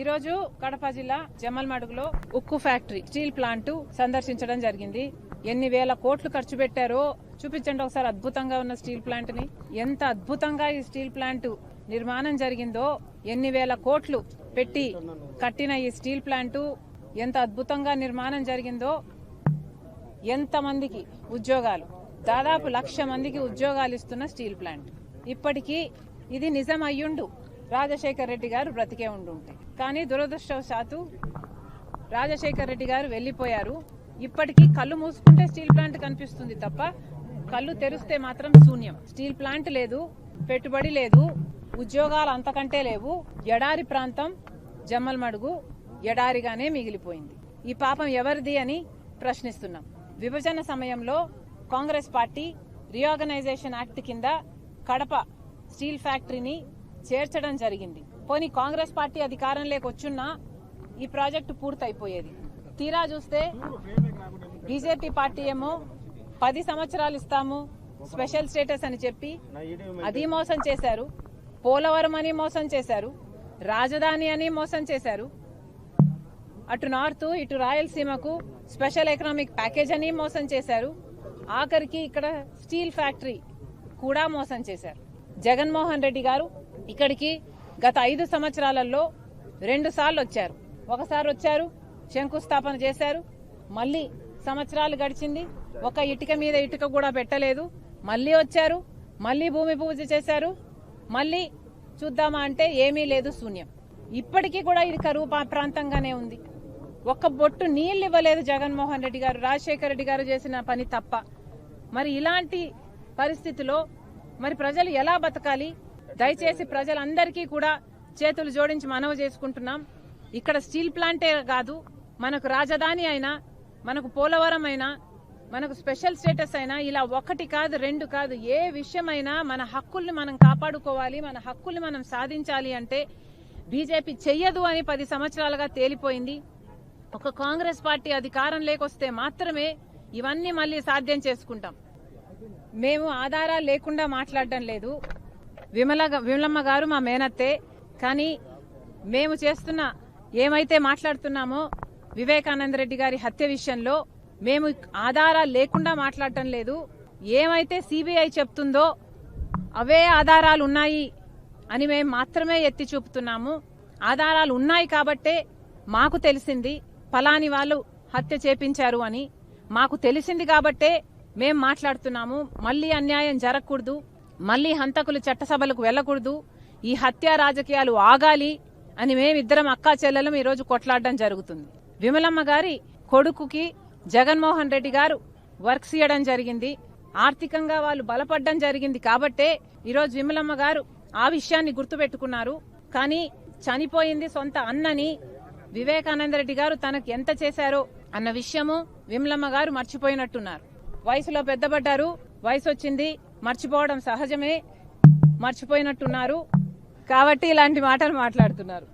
ఈరోజు కడప జిల్లా జమ్మల్మడుగులో ఉక్కు ఫ్యాక్టరీ స్టీల్ ప్లాంట్ సందర్శించడం జరిగింది. ఎన్ని వేల కోట్లు ఖర్చు పెట్టారో చూపించండి ఒకసారి అద్భుతంగా ఉన్న స్టీల్ ప్లాంట్ని ఎంత అద్భుతంగా ఈ స్టీల్ ప్లాంట్ నిర్మాణం జరిగిందో ఎన్ని వేల కోట్లు పెట్టి కట్టిన ఈ స్టీల్ ప్లాంట్ ఎంత అద్భుతంగా నిర్మాణం జరిగిందో ఎంతమందికి ఉద్యోగాలు దాదాపు లక్ష మందికి ఉద్యోగాలు ఇస్తున్న స్టీల్ ప్లాంట్. ఇప్పటికీ ఇది నిజం అయ్యుండు రాజశేఖర్ రెడ్డి గారు బ్రతికే ఉండుంటే. కానీ దురదృష్టవశాత్తు రాజశేఖర్ రెడ్డి గారు వెళ్ళిపోయారు. ఇప్పటికీ కళ్ళు మూసుకుంటే స్టీల్ ప్లాంట్ కనిపిస్తుంది తప్ప కళ్ళు తెరిస్తే మాత్రం శూన్యం. స్టీల్ ప్లాంట్ లేదు పెట్టుబడి లేదు ఉద్యోగాలు అంతకంటే లేవు. ఎడారి ప్రాంతం జమ్మలమడుగు ఎడారిగానే మిగిలిపోయింది. ఈ పాపం ఎవరిది అని ప్రశ్నిస్తున్నాం. విభజన సమయంలో కాంగ్రెస్ పార్టీ రీఆర్గనైజేషన్ యాక్ట్ కింద కడప స్టీల్ ఫ్యాక్టరీని చేర్చడం జరిగింది. పోనీ కాంగ్రెస్ పార్టీ అధికారం లేకొచ్చున్నా ఈ ప్రాజెక్టు పూర్తయిపోయేది. తీరా చూస్తే బీజేపీ పార్టీ ఏమో పది సంవత్సరాలు ఇస్తాము స్పెషల్ స్టేటస్ అని చెప్పి అది మోసం చేశారు పోలవరం అని మోసం చేశారు రాజధాని అని మోసం చేశారు. అటు నార్త్ ఇటు రాయలసీమకు స్పెషల్ ఎకనామిక్ ప్యాకేజ్ అని మోసం చేశారు. ఆఖరికి ఇక్కడ స్టీల్ ఫ్యాక్టరీ కూడా మోసం చేశారు. జగన్మోహన్ రెడ్డి గారు ఇక్కడికి గత ఐదు సంవత్సరాలలో రెండు సార్లు వచ్చారు. ఒకసారి వచ్చారు శంకుస్థాపన చేశారు మళ్ళీ సంవత్సరాలు గడిచింది. ఒక ఇటుక మీద ఇటుక కూడా పెట్టలేదు. మళ్ళీ వచ్చారు మళ్ళీ భూమి పూజ చేశారు మళ్ళీ చూద్దామా అంటే ఏమీ లేదు శూన్యం. ఇప్పటికీ కూడా ఇది కరువు ప్రాంతంగానే ఉంది. ఒక్క బొట్టు నీళ్ళు ఇవ్వలేదు జగన్మోహన్ రెడ్డి గారు రాజశేఖర రెడ్డి గారు చేసిన పని తప్ప. మరి ఇలాంటి పరిస్థితిలో మరి ప్రజలు ఎలా బతకాలి? దయచేసి ప్రజలందరికీ కూడా చేతులు జోడించి మనవి చేసుకుంటున్నాం. ఇక్కడ స్టీల్ ప్లాంటే కాదు మనకు రాజధాని అయినా మనకు పోలవరం అయినా మనకు స్పెషల్ స్టేటస్ అయినా ఇలా ఒకటి కాదు రెండు కాదు ఏ విషయమైనా మన హక్కుల్ని మనం కాపాడుకోవాలి మన హక్కుల్ని మనం సాధించాలి అంటే బీజేపీ చెయ్యదు అని పది సంవత్సరాలుగా తేలిపోయింది. ఒక కాంగ్రెస్ పార్టీ అధికారం లేకొస్తే మాత్రమే ఇవన్నీ మళ్ళీ సాధ్యం చేసుకుంటాం. మేము ఆధారాలు లేకుండా మాట్లాడడం లేదు. విమల విమలమ్మ గారు మా మేనత్తే. కానీ మేము చేస్తున్న ఏమైతే మాట్లాడుతున్నామో వివేకానంద రెడ్డి గారి హత్య విషయంలో మేము ఆధారాలు లేకుండా మాట్లాడటం లేదు. ఏమైతే సిబిఐ చెప్తుందో అవే ఆధారాలు ఉన్నాయి అని మేము మాత్రమే ఎత్తి చూపుతున్నాము. ఆధారాలు ఉన్నాయి కాబట్టే మాకు తెలిసింది ఫలాని వాళ్ళు హత్య చేపించారు అని. మాకు తెలిసింది కాబట్టే మేం మాట్లాడుతున్నాము. మళ్ళీ అన్యాయం జరగకూడదు. మళ్ళీ హంతకులు చట్టసభలకు వెళ్ళకూడదు. ఈ హత్య రాజకీయాలు ఆగాలి అని మేమిద్దరం అక్కా చెల్లెలం ఈరోజు కొట్లాడడం జరుగుతుంది. విమలమ్మ గారి కొడుకుకి జగన్మోహన్ రెడ్డి గారు వర్క్స్ ఇవ్వడం జరిగింది. ఆర్థికంగా వాళ్ళు బలపడడం జరిగింది కాబట్టే ఈరోజు విమలమ్మ గారు ఆ విషయాన్ని గుర్తుపెట్టుకున్నారు. కానీ చనిపోయింది సొంత అన్నని వివేకానంద రెడ్డి గారు తనకు ఎంత చేశారో అన్న విషయము విమలమ్మ గారు మర్చిపోయినట్టున్నారు. వయసులో పెద్దపడ్డారు. వయసు వచ్చింది మర్చిపోవడం సహజమే మర్చిపోయినట్టున్నారు. కాబట్టి ఇలాంటి మాటలు మాట్లాడుతున్నారు.